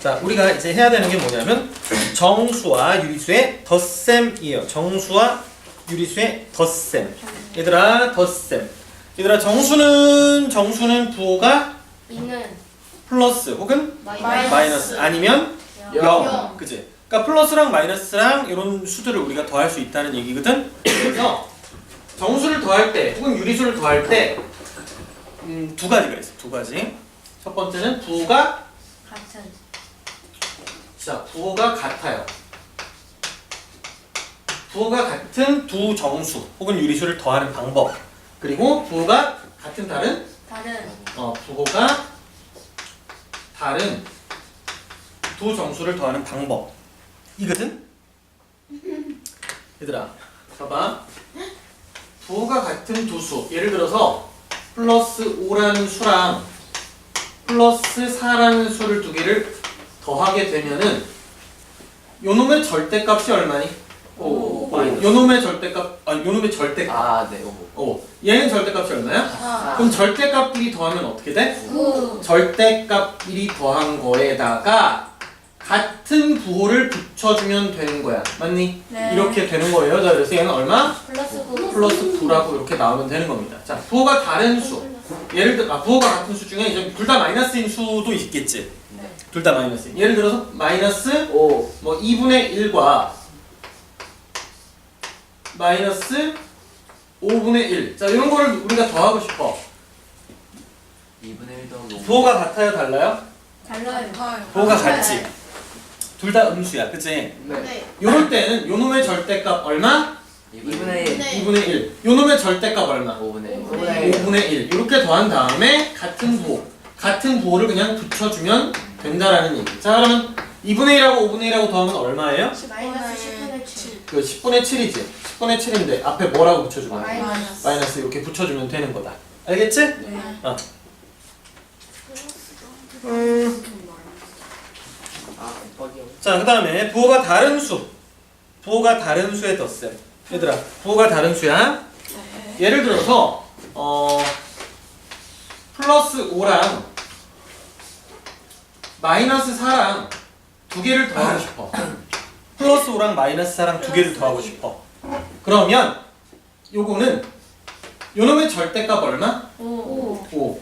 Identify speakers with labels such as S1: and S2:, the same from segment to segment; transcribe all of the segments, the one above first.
S1: 자, 우리가 이제 해야 되는 게 뭐냐면 정수와 유리수의 덧셈이에요. 정수와 유리수의 덧셈. 얘들아, 덧셈. 얘들아, 정수는 정수는 부호가
S2: 이는
S1: 플러스 혹은
S2: 마이너스,
S1: 마이너스 아니면
S2: 영.
S1: 0. 그지? 그러니까 플러스랑 마이너스랑 이런 수들을 우리가 더할 수 있다는 얘기거든. 그래서 정수를 더할 때 혹은 유리수를 더할 때 음, 두 가지가 있어. 두 가지. 첫 번째는 부호가
S2: 같은
S1: 자, 부호가 같아요. 부호가 같은 두 정수 혹은 유리수를 더하는 방법. 그리고 부호가 같은 다른
S2: 다른
S1: 어, 부호가 다른 두 정수를 더하는 방법. 이거든? 얘들아, 봐봐. 부호가 같은 두 수. 예를 들어서 플러스 5라는 수랑 플러스 4라는 수를 두 개를 더하게 되면은 요놈의 절대값이 얼마니?
S2: 오.
S1: 요놈의 절대값, 아 요놈의 절대값.
S3: 아, 네. 오.
S1: 오. 얘는 절대값이 얼마야?
S2: 사
S1: 그럼 절대값끼리 더하면 어떻게 돼?
S2: 구
S1: 절대값끼리 더한 거에다가 같은 부호를 붙여주면 되는 거야. 맞니?
S2: 네.
S1: 이렇게 되는 거예요. 자, 그래서 얘는 얼마?
S2: 플러스 구
S1: 플러스 9라고 이렇게 나오면 되는 겁니다. 자, 부호가 다른 수. 예를 들어, 아, 부호가 같은 수 중에 이제 둘 다 마이너스인 수도 있겠지.
S2: 네.
S1: 둘다 마이너스. 예를 들어서 마이너스
S3: 오.
S1: 뭐 2분의 1과 마이너스 5분의 1. 자, 이런 거를 우리가 더하고 싶어.
S3: 2분의 1 더하기 5.
S1: 부호가 같아요, 달라요?
S2: 달라요
S1: 부호가 같지. 둘 다 음수야, 그치?
S3: 네.
S1: 요럴 때는 요놈의 절대값 얼마?
S3: 2분의 1.
S2: 네.
S1: 2분의 1. 요놈의 절대값 얼마?
S3: 5분의 1.
S2: 오분의
S1: 5분의 1. 이렇게 더한 다음에 같은 부호. 같은 부호를 그냥 붙여주면 된다라는 얘기. 자, 그러면 2분의 1하고 5분의 1하고 더하면 얼마예요?
S2: 마이너스 10분의 7
S1: 그 10분의 7이지. 10분의 7인데 앞에 뭐라고 붙여주면 돼?
S2: 마이너스
S1: 마이너스 이렇게 붙여주면 되는 거다. 알겠지?
S2: 네.
S1: 어. 음,
S3: 아, 곱하기 0.
S1: 자, 그 다음에 부호가 다른 수. 부호가 다른 수의 덧셈. 얘들아, 부호가 다른 수야. 예를 들어서, 어, 플러스 5랑 마이너스 4랑 두 개를 더하고 싶어. 플러스 5랑 마이너스 4랑 두 개를 더하고 싶어. 그러면 요거는 요놈의 절대값 얼마?
S2: 오
S1: 5.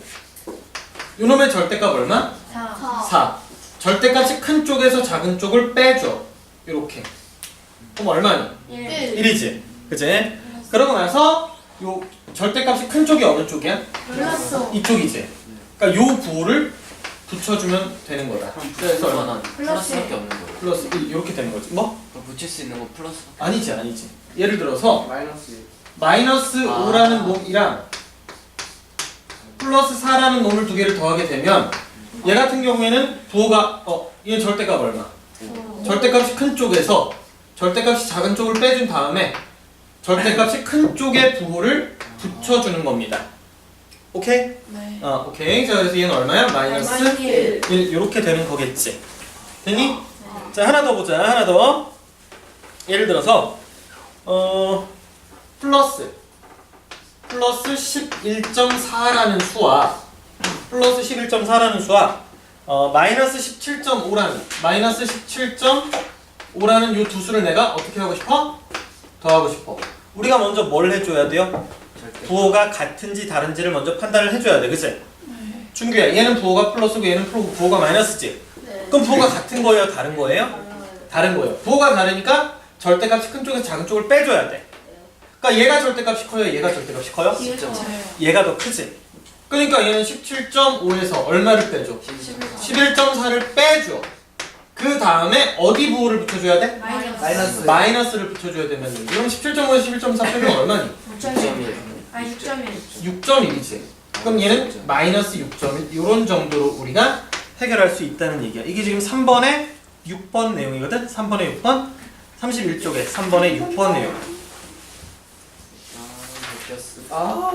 S1: 요놈의 절대값 얼마?
S2: 사
S1: 4. 절대값이 큰 쪽에서 작은 쪽을 빼줘. 이렇게. 그럼 얼마니?
S2: 일
S1: 1이지. 그지? 그러고 나서 요 절대값이 큰 쪽이 어느 쪽이야?
S2: 플러스
S1: 이쪽이지. 그러니까 요 부호를 붙여주면 되는 거다. 그래서 얼마?
S3: 그거는 플러스밖에 없는 거예요.
S1: 플러스 1 이렇게 되는 거지. 뭐?
S3: 그럼 붙일 수 있는 거 플러스.
S1: 아니지, 아니지. 예를 들어서
S3: 마이너스
S1: 마이너스
S3: 아.
S1: 5라는 놈이랑 플러스 4라는 놈을 두 개를 더하게 되면 얘 같은 경우에는 부호가 어 얘는 절대값 얼마?
S2: 오
S1: 절대값이 큰 쪽에서 절대값이 작은 쪽을 빼준 다음에 절대값이 큰 쪽의 부호를 붙여주는 겁니다. 오케이?
S2: 네
S1: 아 오케이. 자 그래서 얘는 얼마야? 마이너스
S2: 마이너스 일.
S1: 1 이렇게 되는 거겠지. 되니? 자 하나 더 보자. 하나 더. 예를 들어서 어 플러스 플러스 11.4라는 수와 플러스 11.4라는 수와 어, 마이너스 17.5라는 마이너스 17.5라는 이 두 수를 내가 어떻게 하고 싶어? 더하고 싶어. 우리가 먼저 뭘 해줘야 돼요? 부호가 같은지 다른지를 먼저 판단을 해줘야 돼, 그치? 준규야, 얘는 부호가 플러스고 얘는 부호가 마이너스지.
S2: 네
S1: 그럼 부호가 같은 거예요, 다른 거예요? 다른 거예요. 부호가 다르니까 절대값이 큰 쪽에서 작은 쪽을 빼줘야 돼. 그러니까 얘가 절대값이 커요, 얘가 절대값이 커요? 얘가 더 크지. 그러니까 얘는 17.5에서 얼마를 빼줘? 11.4를 빼줘. 그 다음에 어디 부호를 붙여줘야 돼?
S2: 마이너스
S3: 마이너스.
S1: 마이너스를 붙여줘야 되면 이건 17.5에서 11.4 빼면 얼마니?
S2: 6.1 아 6.1
S1: 6.1이지. 그럼 얘는 마이너스 6.1 이런 정도로 우리가 해결할 수 있다는 얘기야. 이게 지금 3번의 6번 내용이거든. 3번의 6번. 31쪽에 3번의 6번 내용.
S3: 아, 느꼈어.
S1: 아.